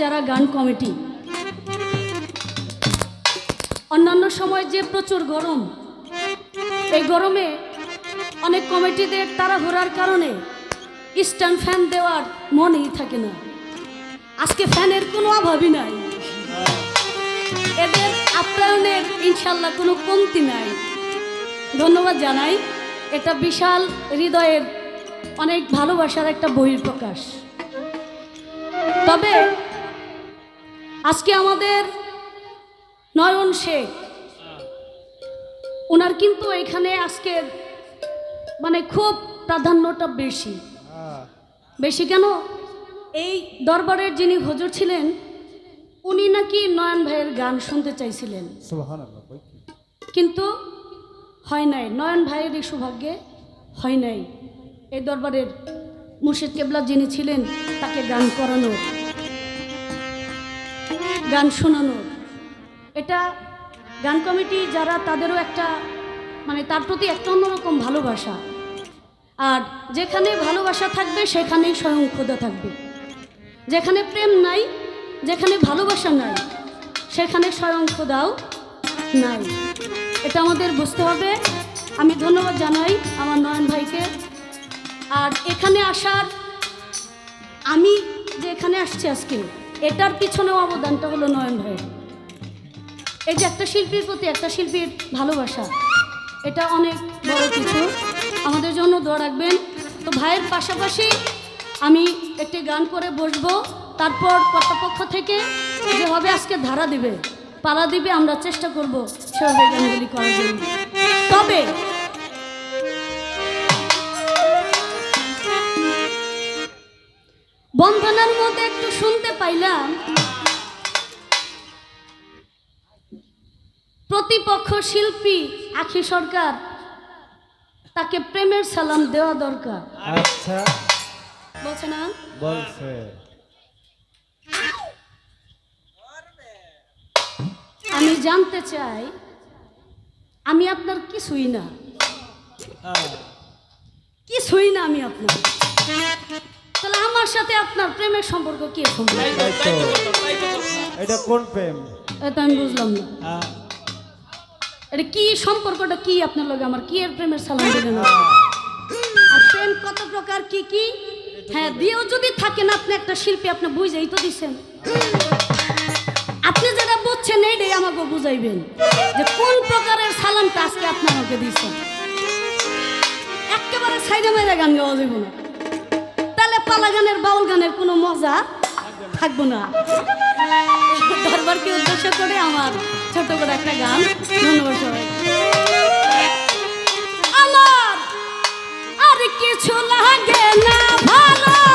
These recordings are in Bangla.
যারা গান কমিটি। অন্যান্য সময় যে প্রচুর গরম, এই গরমে অনেক কমিটিদের তাড়াহুড়ার কারণে স্ট্যান্ড ফ্যান দেওয়ার মনেই থাকে না। আজকে ফ্যানের কোনো অভাবই নাই। এদের আপ্যায়নের ইনশাল্লাহ কোনো কমতি নাই। ধন্যবাদ জানাই, এটা বিশাল হৃদয়ের অনেক ভালোবাসার একটা বহির প্রকাশ তবে আজকে আমাদের নয়ন শেখ। ওনার কিন্তু এখানে আজকে মানে খুব প্রাধান্যটা বেশি। বেশি কেন? এই দরবারের যিনি হজর ছিলেন উনি নাকি নয়ন ভাইয়ের গান শুনতে চাইছিলেন? কিন্তু হয় নাই নয়ন ভাইয়ের এই সৌভাগ্যে হয় নাই। এই দরবারের মুর্শিদ কেবলা যিনি ছিলেন তাকে গান করানোর গান শোনানোর এটা গান কমিটি যারা তাদেরও একটা মানে তার প্রতি একটা অন্যরকম ভালোবাসা। আর যেখানে ভালোবাসা থাকবে, সেখানেই স্বয়ং খোদা থাকবে। যেখানে প্রেম নাই, যেখানে ভালোবাসা নাই, সেখানে স্বয়ং খোদাও নাই। এটা আমাদের বুঝতে হবে। আমি ধন্যবাদ জানাই আমার নয়ন ভাইকে। আর এখানে আসার, আমি যে এখানে আসছি আজকে এটার পিছনেও অবদানটা হলো নয়ন ভাই। এই যে একটা শিল্পীর প্রতি একটা শিল্পীর ভালোবাসা, এটা অনেক বড় কিছু। আমাদের জন্য দোয়া রাখবেন। তো ভাইয়ের পাশাপাশি আমি একটি গান করে বসবো। তারপর কর্তৃপক্ষ থেকে যেভাবে আজকে ধারা দিবে, পালা দিবে, আমরা চেষ্টা করব সেভাবে গানগুলি করার জন্য। তবে বন্ধনার মধ্যে একটু শুনতে পাইলাম। প্রতিপক্ষ শিল্পী আখি সরকার তাকে প্রেমের সালাম দেওয়া দরকার। আচ্ছা। বলছে না? বলছে। আমি জানতে চাই আমি আপনার কিছুই না। কিছুই না আমি আপনার। তাহলে আমার সাথে আপনার প্রেমের সম্পর্ক কি? সম্পর্ক এটা কোন প্রেম? এটা আমি বুঝলাম না। এটা কি সম্পর্কটা কি আপনার লগে? আমার কি এর প্রেমের সালাম দিলেন? আর প্রেম কত প্রকার কি কি? হ্যাঁ দিয়েও যদি থাকেন আপনি একটা শিল্পী আপনি বুঝেই তো দিছেন। আপনি যেটা বুঝছেন এইটাই আমাকে বুঝাইবেন যে কোন প্রকারের সালামটা আজকে আপনি আমাকে দিচ্ছেন একেবারে সাইডে মেরে গান গাওয়া যাইব না। তাহলে পালা গানের, বাউল গানের কোনো মজা থাকব না। দরবারকে উদ্দেশ্য করে আমার ছোট করে একটা গান? ধন্যবাদ সবাই আমার আর কিছু লাগে না ভালো।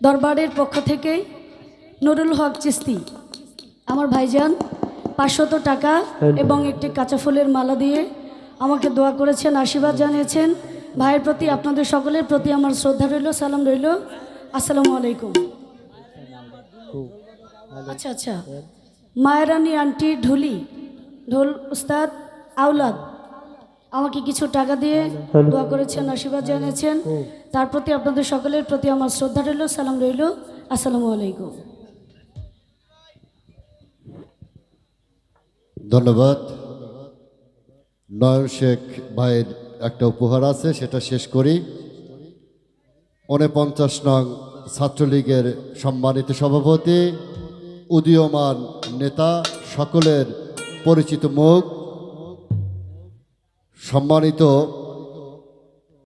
দরবারের পক্ষ থেকে নুরুল হক চিস্তি আমার ভাইজান পাঁচশত টাকা হ্যাঁ। এবং একটি কাঁচা ফুলের মালা দিয়ে আমাকে দোয়া করেছেন আশীর্বাদ জানিয়েছেন। ভাইয়ের প্রতি আপনাদের সকলের প্রতি আমার শ্রদ্ধা রইল, সালাম রইল। আসসালামু আলাইকুম। আচ্ছা আচ্ছা। মায়েরানি আন্টি ঢুলি, ঢোল উস্তাদ আউলাদ আমাকে কিছু টাকা দিয়ে দোয়া করেছেন, আশীর্বাদ জানিয়েছেন। তার প্রতি আপনাদের সকলের প্রতি আমার শ্রদ্ধা রইল, সালাম রইল। আসসালামু আলাইকুম। ধন্যবাদ। নয়ন শেখ ভাইয়ের একটা উপহার আছে, সেটা শেষ করি। পঞ্চাশ নং ছাত্রলীগের সম্মানিত সভাপতি, উদীয়মান নেতা, সকলের পরিচিত মুখ। সম্মানিত